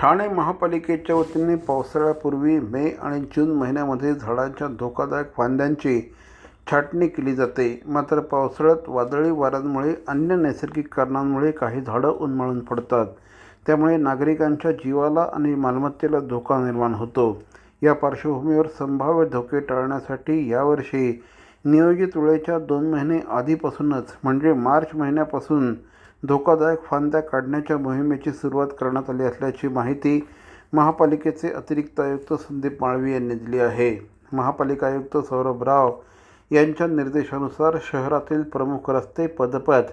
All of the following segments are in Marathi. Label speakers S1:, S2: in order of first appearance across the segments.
S1: ठाणे महापालिकेच्या वतीने पावसाळ्यापूर्वी मे आणि जून महिन्यामध्ये झाडांच्या धोकादायक फांद्यांची छाटणी केली जाते. मात्र पावसाळ्यात वादळी वाऱ्यांमुळे अन्य नैसर्गिक कारणांमुळे काही झाडं उन्मळून पडतात. त्यामुळे नागरिकांच्या जीवाला आणि मालमत्तेला धोका निर्माण होतो. या पार्श्वभूमीवर संभाव्य धोके टाळण्यासाठी यावर्षी नियोजित वेळेच्या दोन महिने आधीपासूनच म्हणजे मार्च महिन्यापासून धोकादायक फांद्या काढण्याच्या मोहिमेची सुरुवात करण्यात आली असल्याची माहिती महापालिकेचे अतिरिक्त आयुक्त संदीप माळवी यांनी दिली आहे. महापालिका आयुक्त सौरभ राव यांच्या निर्देशानुसार शहरातील प्रमुख रस्ते पदपथ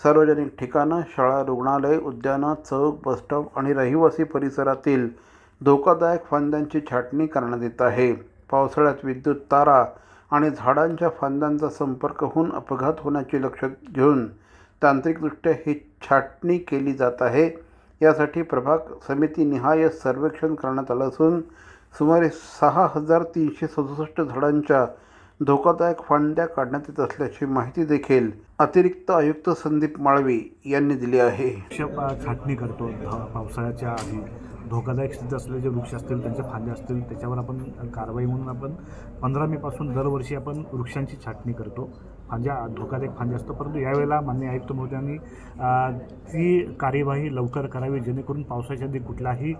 S1: सार्वजनिक ठिकाणं शाळा रुग्णालय उद्यानं चौक बसस्टॉप आणि रहिवासी परिसरातील धोकादायक फांद्यांची छाटणी करण्यात येत आहे. पावसाळ्यात विद्युत तारा आणि झाडांच्या फांद्यांचा संपर्क होऊन अपघात होण्याचे लक्षात घेऊन तांत्रिकदृष्ट्या ही छाटणी केली जात आहे. यासाठी प्रभाग समितीनिहाय सर्वेक्षण करण्यात आलं असून सुमारे सहा हजार तीनशे सदुसष्ट झाडांच्या धोकादायक फांद्या काढण्यात येत असल्याची माहिती देखील अतिरिक्त आयुक्त संदीप माळवी यांनी दिली आहे.
S2: छाटणी करतो. पावसाळ्याच्या आधी धोकादायक स्थितीत असलेले जे वृक्ष असतील त्यांचे फांदे असतील त्याच्यावर आपण कारवाई म्हणून आपण पंधरा मेपासून दरवर्षी आपण वृक्षांची छाटणी करतो. फांद्या धोकादायक फांदे असतो परंतु यावेळेला मान्य आयुक्त महोदयांनी ती कार्यवाही लवकर करावी जेणेकरून पावसाच्या आधी कुठल्याही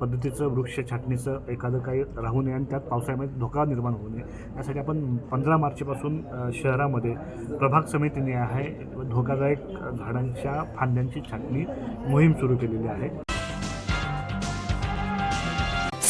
S2: पद्धतीचं वृक्ष छाटणीचं एखादं काही राहू नये आणि त्यात पावसाळ्यामध्ये धोका निर्माण होऊ नये. यासाठी आपण पंधरा मार्चपासून शहरामध्ये प्रभाग समितीने आहे धोकादायक झाडांच्या फांद्यांची छाटणी मोहीम सुरू केलेली आहे.